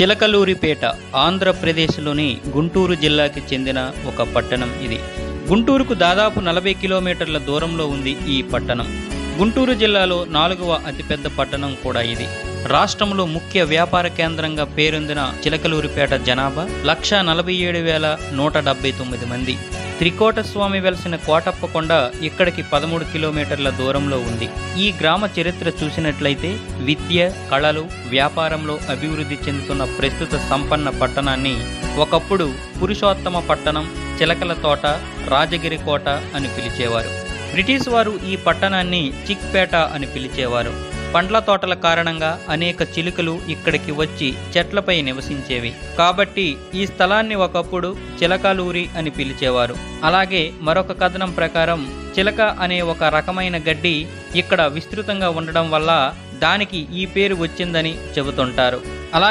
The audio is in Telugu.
చిలకలూరిపేట ఆంధ్రప్రదేశ్లోని గుంటూరు జిల్లాకి చెందిన ఒక పట్టణం ఇది. గుంటూరుకు దాదాపు నలభై కిలోమీటర్ల దూరంలో ఉంది ఈ పట్టణం. గుంటూరు జిల్లాలో నాలుగవ అతిపెద్ద పట్టణం కూడా ఇది. రాష్ట్రంలో ముఖ్య వ్యాపార కేంద్రంగా పేరొందిన చిలకలూరిపేట జనాభా లక్ష నలభై ఏడు వేల నూట డెబ్బై తొమ్మిది మంది. త్రికోటస్వామి వెలసిన కోటప్ప కొండ ఇక్కడికి పదమూడు కిలోమీటర్ల దూరంలో ఉంది. ఈ గ్రామ చరిత్ర చూసినట్లయితే విద్య కళలు వ్యాపారంలో అభివృద్ధి చెందుతున్న ప్రస్తుత సంపన్న పట్టణాన్ని ఒకప్పుడు పురుషోత్తమ పట్టణం చిలకల తోట రాజగిరి కోట అని పిలిచేవారు. బ్రిటిష్ వారు ఈ పట్టణాన్ని చిక్పేట అని పిలిచేవారు. పండ్ల తోటల కారణంగా అనేక చిలుకలు ఇక్కడికి వచ్చి చెట్లపై నివసించేవి. కాబట్టి ఈ స్థలాన్ని ఒకప్పుడు చిలకలూరి అని పిలిచేవారు. అలాగే మరొక కథనం ప్రకారం చిలక అనే ఒక రకమైన గడ్డి ఇక్కడ విస్తృతంగా ఉండడం వల్ల దానికి ఈ పేరు వచ్చిందని చెబుతుంటారు.